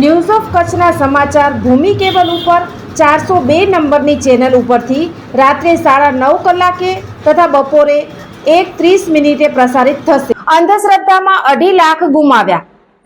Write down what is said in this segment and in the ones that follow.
news of કચ્છના સમાચાર ભૂમિ cable ઉપર ચારસો બે નંબરની ચેનલ ઉપરથી રાત્રે સાડા નવ કલાકે તથા બપોરે એક ત્રીસ મિનિટે પ્રસારિત થશે. અંધશ્રદ્ધામાં અઢી લાખ ગુમાવ્યા.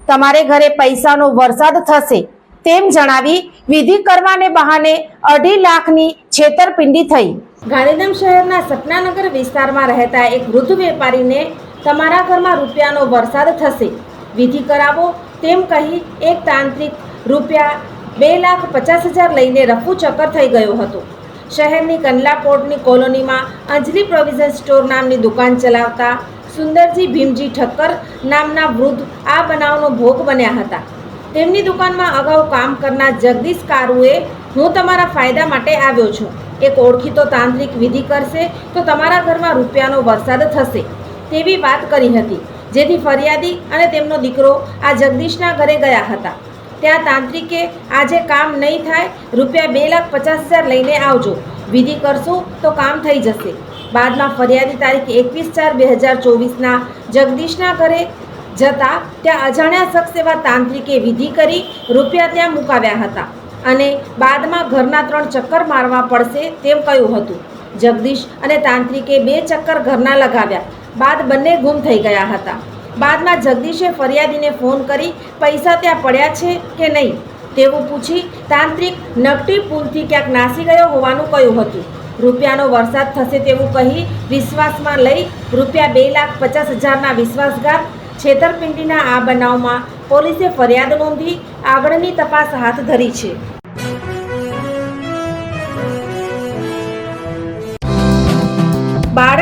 તમારે ઘરે પૈસાનો વરસાદ થશે, તેમ જણાવી વિધિ કરવાને બહાને અઢી લાખની છેતરપિંડી થઈ. ગાંધીધામ શહેરના સપનાનગર વિસ્તારમાં રહેતા એક વૃદ્ધ વેપારીને તમારા ઘરમાં રૂપિયાનો વરસાદ થશે. વિધિ કરાવો તેમ કહી એક તાંત્રિક રૂપિયા બે લાખ પચાસ હજાર લઈને રફુ ચક્કર થઈ ગયો હતો. શહેરની કંડલા પોર્ટની કોલોનીમાં અંજલિ પ્રોવિઝન સ્ટોર નામની દુકાન ચલાવતા સુંદરજી ભીમજી ઠક્કર નામના વૃદ્ધ આ બનાવનો ભોગ બન્યા હતા. તેમની દુકાનમાં અગાઉ કામ કરનાર જગદીશ કારુએ, હું તમારા ફાયદા માટે આવ્યો છું. એક ઓળખીતો તાંત્રિક વિધિ કરશે તો તમારા ઘરમાં રૂપિયાનો વરસાદ થશે. તેવી વાત કરી હતી. જેથી ફરિયાદી અને તેમનો દીકરો આ જગદીશના ઘરે ગયા હતા. ત્યાં તાંત્રિકે આજે કામ નહીં થાય, રૂપિયા બે લાખ પચાસ હજાર લઈને આવજો. વિધિ કરશો તો કામ થઈ જશે. બાદમાં ફરિયાદી તારીખ એકવીસ ચાર બે હજાર ચોવીસના જગદીશના ઘરે જતા ત્યાં અજાણ્યા શખ્સ એવા તાંત્રિકે વિધિ કરી રૂપિયા ત્યાં મુકાવ્યા હતા અને બાદમાં ઘરના ત્રણ ચક્કર મારવા પડશે તેમ કહ્યું હતું. જગદીશ અને તાંત્રિકે બે ચક્કર ઘરના લગાવ્યા. બાદ બંને ગુમ થઈ ગયા હતા. બાદમાં જગદીશે ફરિયાદીને ફોન કરી, પૈસા ત્યાં પડ્યા છે કે નહીં? તેવું પૂછી તાંત્રિક નકટી પુલથી ક્યાંક નાસી ગયો હોવાનું કહ્યું હતું. રૂપિયાનો વરસાદ થશે તેવું કહી વિશ્વાસમાં લઈ રૂપિયા બે લાખ પચાસ હજારના વિશ્વાસઘાત છેતરપિંડીના આ બનાવમાં પોલીસે ફરિયાદ નોંધી આગળની તપાસ હાથ ધરી છે.